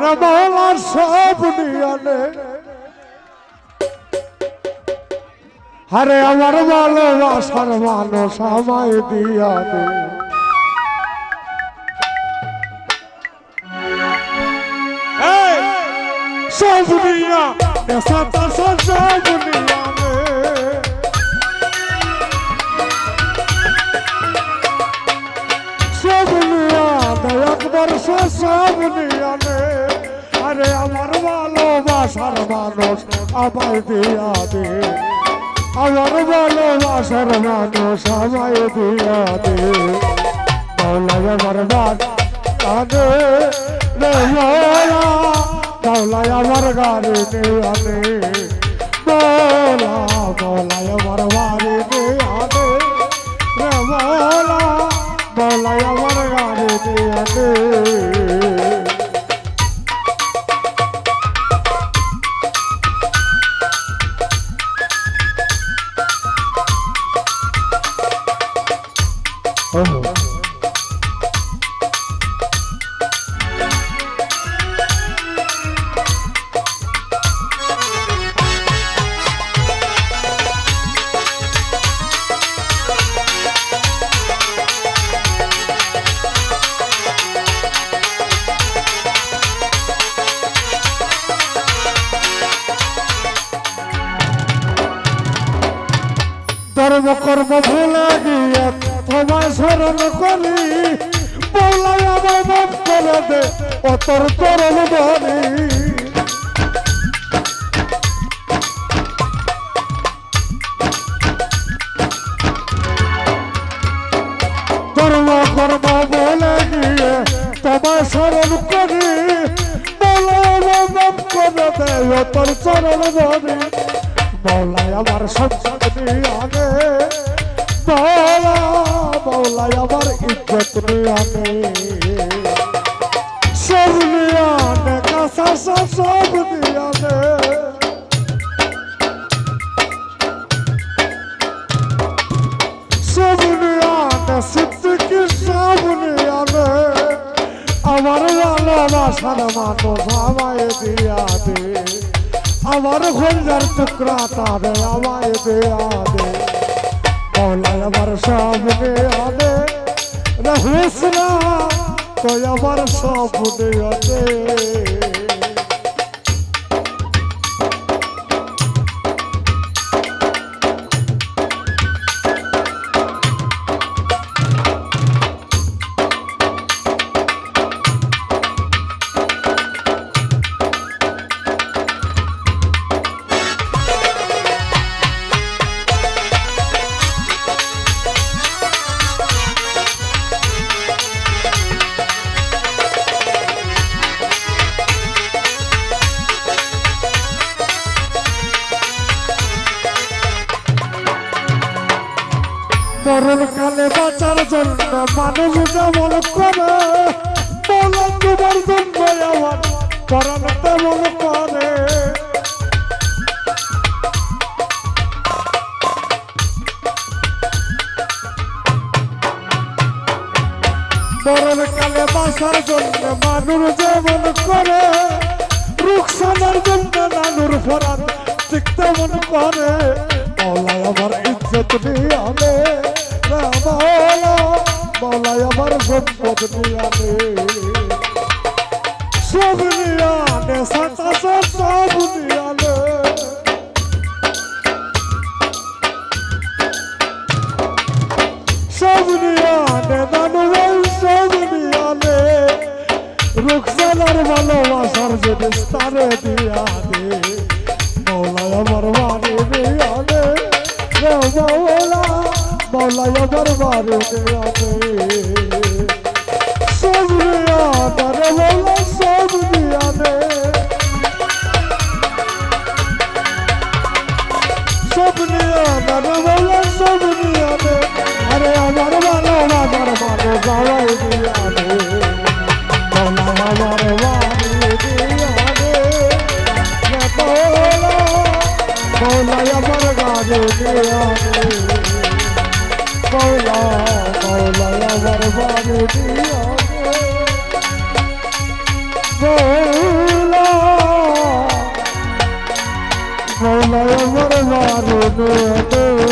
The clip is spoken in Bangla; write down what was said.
রে মৌলা সব নিয়ানে আরে আমার ভালোবাসার মানুষ আমায় দিয়া দে সব নিয়া নেশা তাশা সব আরে আমার ভালোবাসার মানুষ, আমায় দিয়া দে। আমার ভালোবাসার মানুষ, আমায় দিয়া দে। আমার গান আনে রে মৌলা মৌলাই আমার গানে আনে মৌলাই আমার ধর্ম কর্ম ভুলে গিয়ে তোমায় স্মরণ করি। বলাই আমার মাফ করে দে ও তোর তরল বলি ধর্ম কর্ম বলে গিয়ে তোমায় স্মরণ করি। বলাই আমার মাফ করে দে ও তোর চরণ বলি মৌলাই আমার সম্পত্তি আগে মৌলা মৌলাই আমার ইজ্জত আগে। সব কাঁচা সব নিয়ানে সব নিয়ানে সিদ্দিকি সব নিয়ানে আমার ভালোবাসার মানুষ আমায় দিয়া দে। আমার খঞ্জার টুকরা তারে আমায় দে। মৌলাই আমার সামনে রহিস না তো আমার সামনে আনে। মরণ কালে বাঁচার জন্য মানুষ যেমন করে, বলন তোমার জন্য আমার পরাণ তেমন করে? মরণ কালে বাঁচার জন্য মানুষ যেমন করে রুকসানের জন্য নানুর ফরান ঠিক তেমন করে। আমার ইজ্জত নিয়ে আনে রে মৌলা মৌলাই আমার সম্পদ নিয়ে আনে সব নিয়ে আনে সাতা সব নিয়ে আনে সব নিয়ে আনে নানু ভাই সব নিয়ে আনে রুকসানার ভালোবাসার জিনিস তারে দিয়া দে মৌলাই আমার বাড়ি দিয়া দে রে মৌলা মৌলাই মাওলা মাওলা আমার বাড়ি দিয়া মাওলা মাওলা আমার বাড়ি দিয়া